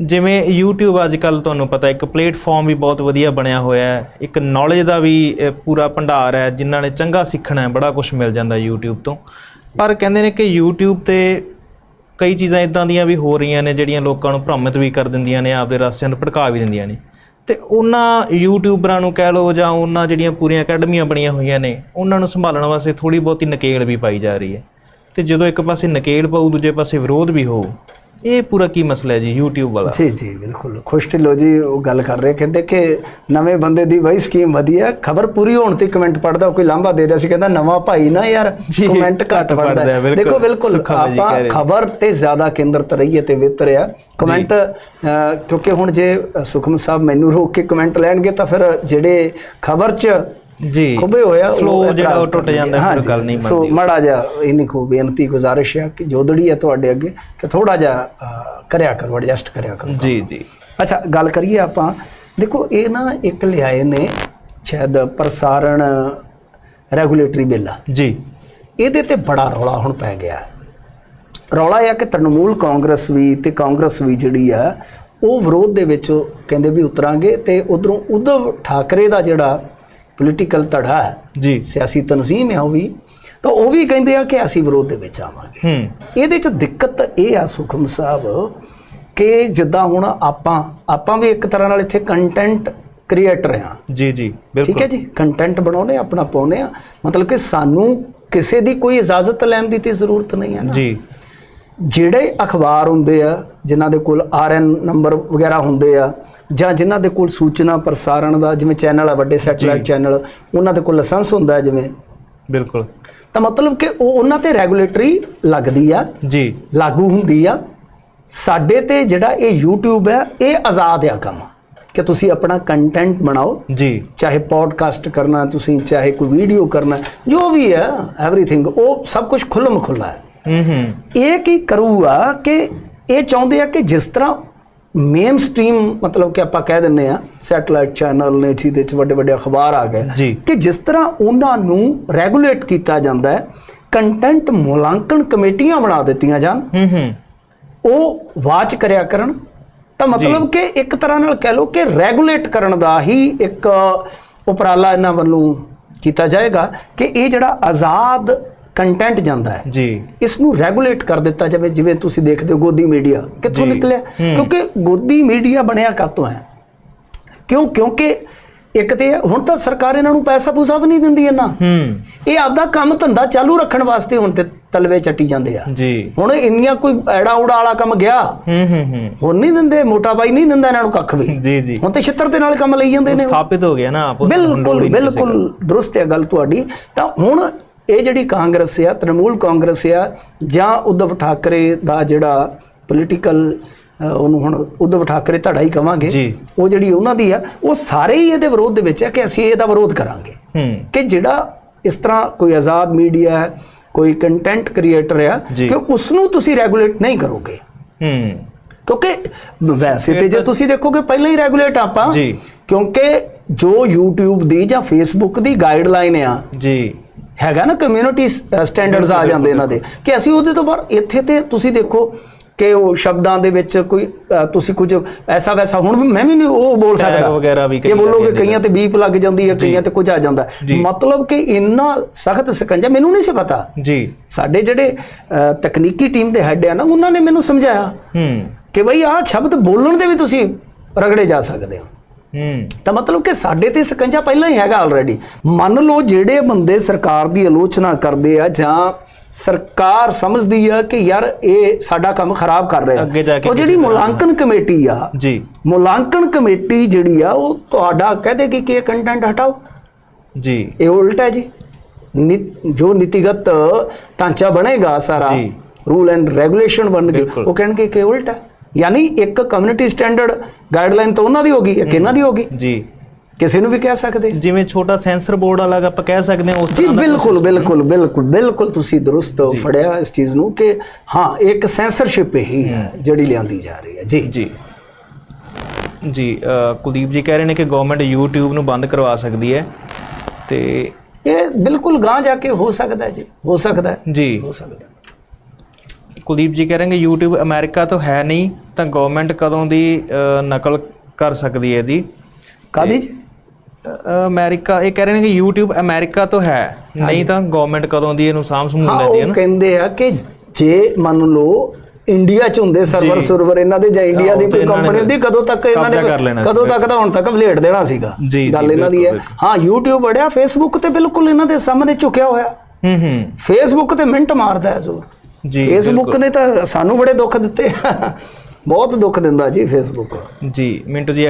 ਜਿਵੇਂ YouTube ਅੱਜ ਕੱਲ ਤੁਹਾਨੂੰ ਪਤਾ ਇੱਕ ਪਲੇਟਫਾਰਮ ਵੀ ਬਹੁਤ ਵਧੀਆ ਬਣਿਆ ਹੋਇਆ ਹੈ। ਇੱਕ ਨੌਲੇਜ ਦਾ ਵੀ ਪੂਰਾ ਭੰਡਾਰ ਹੈ, ਜਿਨ੍ਹਾਂ ਨੇ ਚੰਗਾ ਸਿੱਖਣਾ ਹੈ, ਬੜਾ ਕੁਝ ਮਿਲ ਜਾਂਦਾ YouTube ਤੋਂ। ਪਰ ਕਹਿੰਦੇ ਨੇ ਕਿ YouTube ਤੇ ਕਈ ਚੀਜ਼ਾਂ ਇਦਾਂ ਦੀਆਂ ਵੀ ਹੋ ਰਹੀਆਂ ਨੇ, ਜਿਹੜੀਆਂ ਲੋਕਾਂ ਨੂੰ ਭ੍ਰਮਿਤ ਵੀ ਕਰ ਦਿੰਦੀਆਂ ਨੇ, ਆਪਦੇ ਰਸਤਿਆਂ ਨੂੰ ਭੜਕਾ ਵੀ ਦਿੰਦੀਆਂ ਨੇ। ਤੇ ਉਹਨਾਂ ਯੂਟਿਊਬਰਾਂ ਨੂੰ ਕਹਿ ਲਓ ਜਾਂ ਉਹਨਾਂ ਜਿਹੜੀਆਂ ਪੂਰੀਆਂ ਅਕੈਡਮੀਆਂ ਬਣੀਆਂ ਹੋਈਆਂ ਨੇ, ਉਹਨਾਂ ਨੂੰ ਸੰਭਾਲਣ ਵਾਸਤੇ ਥੋੜੀ ਬਹੁਤੀ ਨਕੇਲ ਵੀ ਪਾਈ ਜਾ ਰਹੀ ਹੈ। ਤੇ ਜਦੋਂ ਇੱਕ ਪਾਸੇ ਨਕੇਲ ਪਾਊ, ਦੂਜੇ ਪਾਸੇ ਵਿਰੋਧ ਵੀ ਹੋਊ ਇਹ ਪੂਰਾ ਕੀ ਮਸਲਾ ਹੈ ਜੀ YouTube ਵਾਲਾ? ਜੀ ਜੀ ਬਿਲਕੁਲ। ਖੁਸ਼ ਢਿੱਲੋਂ ਜੀ ਉਹ ਗੱਲ ਕਰ ਰਹੇ ਕਹਿੰਦੇ ਕਿ ਨਵੇਂ ਬੰਦੇ ਦੀ ਬਾਈ ਸਕੀਮ ਵਧੀਆ ਖਬਰ ਪੂਰੀ ਹੋਣ ਤੇ ਕਮੈਂਟ ਪੜਦਾ ਕੋਈ ਲਾਂਭਾ ਦੇ ਰਿਹਾ ਸੀ ਕਹਿੰਦਾ ਨਵਾਂ ਭਾਈ ਨਾ ਯਾਰ ਕਮੈਂਟ ਘੱਟ ਪੜਦਾ। ਦੇਖੋ ਬਿਲਕੁਲ ਆਪਾਂ। ਖਬਰ ਤੇ ਜ਼ਿਆਦਾ ਕੇਂਦਰਿਤ ਰਹੀਏ ਤੇ ਬਿਹਤਰ ਆ ਕਮੈਂਟ ਕਿਉਂਕਿ ਹੁਣ ਜੇ ਅ, ਸੁਖਮ ਸਾਹਿਬ ਮੈਨੂੰ ਰੋਕ ਕੇ ਕਮੈਂਟ ਲੈਣਗੇ ਤਾਂ ਫਿਰ ਜਿਹੜੇ ਖਬਰ 'ਚ ਜੀ। ਖੁੱਬੇ ਹੋਇਆ ਉਹ ਜਿਹੜਾ ਉਹ ਟੁੱਟ। ਜਾਂਦਾ, ਫਿਰ ਗੱਲ ਨਹੀਂ ਸੋ ਮੜਾ ਜਾ ਇੰਨੀ ਖੂ ਬੇਨਤੀ ਗੁਜ਼ਾਰਿਸ਼ ਹੈ ਕਿ ਜੋਦੜੀ ਹੈ ਤੁਹਾਡੇ ਅੱਗੇ ਕਿ ਥੋੜਾ ਜਿਹਾ ਅ, ਕਰਿਆ ਕਰੋ ਐਡਜਸਟ ਕਰਿਆ ਕਰੋ। ਜੀ ਜੀ। ਅੱਛਾ ਗੱਲ ਕਰੀਏ ਆਪਾਂ ਦੇਖੋ ਇਹ ਨਾ ਇੱਕ ਲਿਆਏ ਨੇ ਸ਼ਾਇਦ ਪ੍ਰਸਾਰਣ ਰੈਗੂਲੇਟਰੀ ਬਿੱਲ ਜੀ। ਇਹਦੇ ਤੇ ਬੜਾ ਰੌਲਾ ਹੁਣ ਪੈ ਗਿਆ। ਰੌਲਾ ਇਹ ਕਿ ਤ੍ਰਿਣਮੂਲ ਕਾਂਗਰਸ ਵੀ ਤੇ ਕਾਂਗਰਸ ਵੀ ਜਿਹੜੀ ਆ ਉਹ ਵਿਰੋਧ ਦੇ ਵਿੱਚ ਕਹਿੰਦੇ ਵੀ ਉਤਰਾਂਗੇ ਤੇ ਉਧਰੋਂ ਉद्धਵ ਠਾਕਰੇ ਦਾ ਜਿਹੜਾ ਪੋਲੀਟੀਕਲ ਧੜਾ ਹੈ। ਜੀ। ਸਿਆਸੀ ਤਨਜ਼ੀਮ ਹੈ ਉਹ ਵੀ। ਤਾਂ ਉਹ ਵੀ ਕਹਿੰਦੇ ਆ ਕਿ ਅਸੀਂ ਵਿਰੋਧ ਦੇ ਵਿੱਚ ਆਵਾਂਗੇ। ਹੂੰ। ਇਹਦੇ ਚ ਦਿੱਕਤ ਇਹ ਆ ਸੁਖਮ ਸਾਹਿਬ ਕਿ ਜਿੱਦਾਂ ਹੁਣ ਆਪਾਂ ਆਪਾਂ ਵੀ ਇੱਕ ਤਰ੍ਹਾਂ ਨਾਲ ਇੱਥੇ ਕੰਟੈਂਟ ਕ੍ਰੀਏਟਰ ਆ ਜੀ ਜੀ ਠੀਕ ਬਿਲਕੁਲ ਹੈ ਜੀ? ਕੰਟੈਂਟ ਬਣਾਉਨੇ ਆਪਣਾ ਪਾਉਨੇ ਆ ਮਤਲਬ ਕਿ ਸਾਨੂੰ ਕਿਸੇ ਦੀ ਕੋਈ ਇਜਾਜ਼ਤ ਲੈਣ ਦੀ ਤੇ ਜ਼ਰੂਰਤ ਨਹੀਂ ਹੈ ਨਾ। ਜੀ। ਜਿਹੜੇ ਅਖਬਾਰ ਹੁੰਦੇ ਆ ਜਿਨ੍ਹਾਂ ਦੇ ਕੋਲ ਆਰਐਨ ਨੰਬਰ ਵਗੈਰਾ ਹੁੰਦੇ ਆ ਜਾਂ ਜਿਨ੍ਹਾਂ ਦੇ ਕੋਲ ਸੂਚਨਾ ਪ੍ਰਸਾਰਣ ਦਾ ਜਿਵੇਂ ਚੈਨਲ ਆ ਵੱਡੇ ਸੈਟਲਾਈਟ ਚੈਨਲ ਉਹਨਾਂ ਦੇ ਕੋਲ ਲਾਇਸੈਂਸ ਹੁੰਦਾ ਜਿਵੇਂ? ਬਿਲਕੁਲ। ਤਾਂ ਮਤਲਬ ਕਿ ਉਹ ਉਹਨਾਂ ਤੇ ਰੈਗੂਲੇਟਰੀ ਲੱਗਦੀ ਆ ਜੀ। ਲਾਗੂ ਹੁੰਦੀ ਆ। ਸਾਡੇ ਤੇ ਜਿਹੜਾ ਇਹ YouTube ਹੈ ਇਹ ਆਜ਼ਾਦ ਆ ਕੰਮ। ਕਿ ਤੁਸੀਂ ਆਪਣਾ ਕੰਟੈਂਟ ਬਣਾਓ। ਜੀ। ਚਾਹੇ ਪੋਡਕਾਸਟ ਕਰਨਾ ਤੁਸੀਂ ਚਾਹੇ ਕੋਈ ਵੀਡੀਓ ਕਰਨਾ ਜੋ ਵੀ ਹੈ ਐਵਰੀਥਿੰਗ ਉਹ ਸਭ ਕੁਝ ਖੁੱਲਮ ਖੁੱਲਾ ਹੈ। ਹੂੰ ਹੂੰ ਇਹ ਕੀ ਕਰੂਗਾ ਕਿ ਇਹ ਚਾਹੁੰਦੇ ਆ ਕਿ ਜਿਸ ਤਰ੍ਹਾਂ ਮੇਨ ਸਟ੍ਰੀਮ ਮਤਲਬ ਕਿ ਆਪਾਂ ਕਹਿ ਦਿੰਨੇ ਆ ਸੈਟਲਾਈਟ ਚੈਨਲ ਨੇ ਜਿਹਦੇ ਚ ਵੱਡੇ ਵੱਡੇ ਅਖਬਾਰ ਆ ਗਏ ਕਿ ਜਿਸ ਤਰ੍ਹਾਂ ਉਹਨਾਂ ਨੂੰ ਰੈਗੂਲੇਟ ਕੀਤਾ ਜਾਂਦਾ ਹੈ ਕੰਟੈਂਟ ਮੁਲਾਂਕਣ ਕਮੇਟੀਆਂ ਬਣਾ ਦਿੱਤੀਆਂ ਜਾਣ ਹੂੰ ਹੂੰ। ਉਹ ਵਾਚ ਕਰਿਆ ਕਰਨ। ਤਾਂ ਮਤਲਬ ਕਿ ਇੱਕ ਤਰ੍ਹਾਂ ਨਾਲ ਕਹਿ ਲਓ ਕਿ ਰੈਗੂਲੇਟ ਕਰਨ ਦਾ ਹੀ ਇੱਕ ਉਪਰਾਲਾ ਇਹਨਾਂ ਵੱਲੋਂ ਕੀਤਾ ਜਾਏਗਾ ਕਿ ਇਹ ਜਿਹੜਾ ਆਜ਼ਾਦ ਕੰਟੈਂਟ ਜਾਂਦਾ ਹੈ। ਜੀ। ਇਸ ਨੂੰ ਰੈਗੂਲੇਟ ਕਰ ਦਿੱਤਾ ਜਾਵੇ ਜਿਵੇਂ ਤੁਸੀਂ ਦੇਖਦੇ ਹੋ ਗੋਦੀ ਮੀਡੀਆ ਕਿੱਥੋਂ। ਨਿਕਲਿਆ? ਕਿਉਂਕਿ ਗੋਦੀ ਮੀਡੀਆ ਬਣਿਆ ਕਾਤੋਂ ਹੈ? ਕਿਉਂ? ਕਿਉਂਕਿ ਇੱਕ ਤੇ ਹੁਣ ਤਾਂ ਸਰਕਾਰ ਇਹਨਾਂ ਨੂੰ ਪੈਸਾ ਪੂਸਾ ਵੀ ਨਹੀਂ ਦਿੰਦੀ ਇਹਨਾਂ ਹੂੰ। ਇਹ ਆਪਦਾ ਕੰਮ ਧੰਦਾ ਚਾਲੂ ਰੱਖਣ ਵਾਸਤੇ ਹੁਣ ਤੇ ਤਲਵੇ ਚੱਟੀ ਜਾਂਦੇ ਆ। ਜੀ। ਹੁਣ ਇੰਨੀਆਂ ਕੋਈ ਐੜਾ ਉੜਾ ਵਾਲਾ ਕੰਮ ਗਿਆ। ਹੂੰ ਹੂੰ ਹੂੰ। ਹੁਣ ਨਹੀਂ ਦਿੰਦੇ ਮੋਟਾ ਬਾਈ ਨਹੀਂ ਦਿੰਦਾ ਇਹਨਾਂ ਨੂੰ ਕੱਖ ਵੀ। ਜੀ ਜੀ। ਹੁਣ ਤੇ ਛਿੱਤਰ ਦੇ ਨਾਲ ਕੰਮ ਲਈ ਜਾਂਦੇ ਨੇ ਸਥਾਪਿਤ ਹੋ ਗਿਆ ਨਾ ਆਪ। ਬਿਲਕੁਲ ਬਿਲਕੁਲ। ਦਰੁਸਤ ਹੈ ਗੱਲ ਤੁਹਾਡੀ। ਤਾਂ ਹੁਣ ਇਹ ਜਿਹੜੀ ਕਾਂਗਰਸ ਆ ਤ੍ਰਿਣਮੂਲ ਕਾਂਗਰਸ ਆ ਜਾਂ ਉद्धਵ ਠਾਕਰੇ ਦਾ ਜਿਹੜਾ ਪੋਲੀਟੀਕਲ ਉਹਨੂੰ ਹੁਣ ਉਧਵ ਠਾਕਰੇ ਧੜਾ ਹੀ ਕਵਾਂਗੇ ਉਹ ਜਿਹੜੀ ਉਹਨਾਂ ਦੀ ਆ ਉਹ ਸਾਰੇ ਹੀ ਇਹਦੇ ਵਿਰੋਧ ਦੇ ਵਿੱਚ ਆ ਕਿ ਅਸੀਂ ਇਹਦਾ ਵਿਰੋਧ ਕਰਾਂਗੇ। ਕਿ ਜਿਹੜਾ ਇਸ ਤਰ੍ਹਾਂ ਕੋਈ ਆਜ਼ਾਦ ਮੀਡੀਆ ਹੈ ਕੋਈ ਕੰਟੈਂਟ ਕ੍ਰੀਏਟਰ ਆ ਕਿ ਉਸ ਨੂੰ ਤੁਸੀਂ ਰੈਗੂਲੇਟ ਨਹੀਂ ਕਰੋਗੇ। ਕਿਉਂਕਿ ਵੈਸੇ ਤੇ ਜੇ ਤੁਸੀਂ ਦੇਖੋਗੇ ਪਹਿਲਾਂ ਹੀ ਰੈਗੂਲੇਟ ਆਪਾਂ। ਕਿਉਂਕਿ ਜੋ YouTube ਦੀ ਜਾਂ Facebook ਦੀ ਗਾਈਡਲਾਈਨ ਆ ਜੀ। ਹੈਗਾ ਨਾ ਕਮਿਊਨਿਟੀ ਸਟੈਂਡਰਡਸ ਆ ਜਾਂਦੇ ਇਹਨਾਂ ਦੇ। ਕਿ ਅਸੀਂ ਉਹਦੇ ਤੋਂ ਬਾਅਦ ਇੱਥੇ ਤੇ ਤੁਸੀਂ ਦੇਖੋ ਕਿ ਉਹ ਸ਼ਬਦਾਂ ਦੇ ਵਿੱਚ ਕੋਈ ਤੁਸੀਂ ਕੁਝ ਐਸਾ ਵੈਸਾ ਹੁਣ ਵੀ ਮੈਂ ਵੀ ਨਹੀਂ ਉਹ ਬੋਲ ਸਕਦਾ। ਵਗੈਰਾ ਵੀ ਕਈ ਇਹ ਬੋਲੋਗੇ ਕਈਆਂ ਤੇ ਬੀਪ ਲੱਗ ਜਾਂਦੀ ਹੈ ਕਈਆਂ ਤੇ ਕੁਝ ਆ ਜਾਂਦਾ। ਮਤਲਬ ਕਿ ਇੰਨਾ ਸਖਤ ਸਕੰਜਾ ਮੈਨੂੰ ਨਹੀਂ ਸੀ ਪਤਾ। ਜੀ। ਸਾਡੇ ਜਿਹੜੇ ਤਕਨੀਕੀ ਟੀਮ ਦੇ ਹੈੱਡ ਆ ਨਾ ਉਹਨਾਂ ਨੇ ਮੈਨੂੰ ਸਮਝਾਇਆ ਹੂੰ। ਕਿ ਬਈ ਆਹ ਸ਼ਬਦ ਬੋਲਣ ਦੇ ਵੀ ਤੁਸੀਂ ਰਗੜੇ ਜਾ ਸਕਦੇ ਹੂੰ। ਤਾਂ ਮਤਲਬ ਕਿ ਸਾਡੇ ਤੇ ਸਕੰਜਾ ਪਹਿਲਾਂ ਹੀ ਹੈਗਾ ਆਲਰੇਡੀ ਮੰਨ ਲਓ ਜਿਹੜੇ ਬੰਦੇ ਸਰਕਾਰ ਦੀ ਆਲੋਚਨਾ ਕਰਦੇ ਆ ਜਾਂ ਸਰਕਾਰ ਸਮਝਦੀ ਆ ਕਿ ਯਾਰ ਇਹ ਸਾਡਾ ਕੰਮ ਖਰਾਬ ਕਰ ਰਿਹਾ। ਅੱਗੇ ਜਾ ਕੇ ਉਹ ਜਿਹੜੀ ਮੁਲਾਂਕਣ ਕਮੇਟੀ ਆ ਜੀ। ਮੁਲਾਂਕਣ ਕਮੇਟੀ ਜਿਹੜੀ ਆ ਉਹ ਤੁਹਾਡਾ ਕਹਦੇਗੀ ਕਿ ਇਹ ਕੰਟੈਂਟ ਹਟਾਓ? ਜੀ। ਇਹ ਉਲਟ ਹੈ ਜੀ। ਜੋ ਨੀਤੀਗਤ ਢਾਂਚਾ ਬਣੇਗਾ ਸਾਰਾ ਜੀ। ਰੂਲ ਐਂਡ ਰੈਗੂਲੇਸ਼ਨ ਬਣਨਗੇ ਬਿਲਕੁਲ। ਉਹ ਕਹਿਣਗੇ ਕਿ ਉਲਟ ਹੈ। ਯਾਨੀ ਇੱਕ ਕਮਿਊਨਿਟੀ ਸਟੈਂਡਰਡ ਗਾਈਡਲਾਈਨ ਤਾਂ ਉਹਨਾਂ ਦੀ ਹੋਗੀ ਇੱਕ ਇਹਨਾਂ ਦੀ ਹੋਗੀ ਜੀ। ਕਿਸੇ ਨੂੰ ਵੀ ਕਹਿ ਸਕਦੇ। ਜਿਵੇਂ ਛੋਟਾ ਸੈਂਸਰ ਬੋਰਡ ਵਾਲਾ ਆਪਾਂ ਕਹਿ ਸਕਦੇ ਹਾਂ ਉਸ ਜੀ ਤਰ੍ਹਾਂ ਦਾ ਬਿਲਕੁਲ ਬਿਲਕੁਲ ਬਿਲਕੁਲ ਬਿਲਕੁਲ ਤੁਸੀਂ ਦਰੁਸਤ ਫੜਿਆ ਇਸ ਚੀਜ਼ ਨੂੰ ਕਿ ਹਾਂ ਇੱਕ ਸੈਂਸਰਸ਼ਿਪ ਹੀ ਹੈ। ਜਿਹੜੀ ਲਿਆਂਦੀ ਜਾ ਰਹੀ ਹੈ। ਜੀ। ਜੀ। ਜੀ ਕੁਲਦੀਪ ਜੀ ਕਹਿ ਰਹੇ ਨੇ ਕਿ ਗਵਰਨਮੈਂਟ YouTube ਨੂੰ ਬੰਦ ਕਰਵਾ ਸਕਦੀ ਹੈ। ਤੇ ਇਹ ਬਿਲਕੁਲ ਗਾਂ ਜਾ ਕੇ ਹੋ ਸਕਦਾ ਹੈ ਜੀ ਹੋ ਸਕਦਾ ਹੈ। ਜੀ। ਹੋ ਸਕਦਾ ਹੈ। ਕੁਲਦੀਪ ਜੀ ਕਹਿ ਰਹੇ ਨੇ YouTube ਅਮਰੀਕਾ ਤੋਂ ਹੈ ਨਹੀਂ ਤਾਂ ਗਵਰਨਮੈਂਟ ਕਦੋਂ ਦੀ ਨਕਲ ਕਰ ਸਕਦੀ ਹੈ ਇਹਦੀ? ਕਾਦੀ ਅਮਰੀਕਾ ਇਹ ਕਹਿ ਰਹੇ ਨੇ ਕਿ YouTube ਅਮਰੀਕਾ ਤੋਂ ਹੈ ਨਹੀਂ ਤਾਂ ਗਵਰਨਮੈਂਟ ਕਦੋਂ ਦੀ ਇਹਨੂੰ ਸਾਂਭ ਸਮੂਹ ਲੈਂਦੀ ਹੈ ਉਹ ਨਾ? ਕਹਿੰਦੇ ਆ ਕਿ ਜੇ ਮੰਨ ਲਓ ਇੰਡੀਆ ਚ ਹੁੰਦੇ ਸਰਵਰ ਸਰਵਰ ਇਹਨਾਂ ਦੇ ਜਾਂ ਇੰਡੀਆ ਦੀ ਉਹ ਕੋਈ ਕੰਪਨੀ ਹੁੰਦੀ ਕਦੋਂ ਤੱਕ ਇਹਨਾਂ ਨੇ ਕਦੋਂ ਤੱਕ ਤਾਂ ਹੁਣ ਤੱਕ ਵਲੇਟ ਦੇਣਾ ਸੀਗਾ। ਗੱਲ ਇਹਨਾਂ ਦੀ ਹੈ। ਹਾਂ YouTube ਬੜਿਆ Facebook ਤੇ ਬਿਲਕੁਲ ਇਹਨਾਂ ਦੇ ਸਾਹਮਣੇ ਝੁਕਿਆ ਹੋਇਆ। ਹੂੰ ਹੂੰ। Facebook ਤੇ ਮਿੰਟ ਮਾਰਦਾ ਹੈ ਜ਼ੋਰ। ਜੀ ਫੇਸਬੁੱਕ ਨੇ ਤਾਂ ਸਾਨੂੰ ਬੜੇ ਦੁੱਖ ਦਿੱਤੇ ਬਹੁਤ ਦੁੱਖ ਦਿੰਦਾ ਜੀ ਫੇਸਬੁੱਕ ਜੀ ਮਿੰਟੂ ਜੀ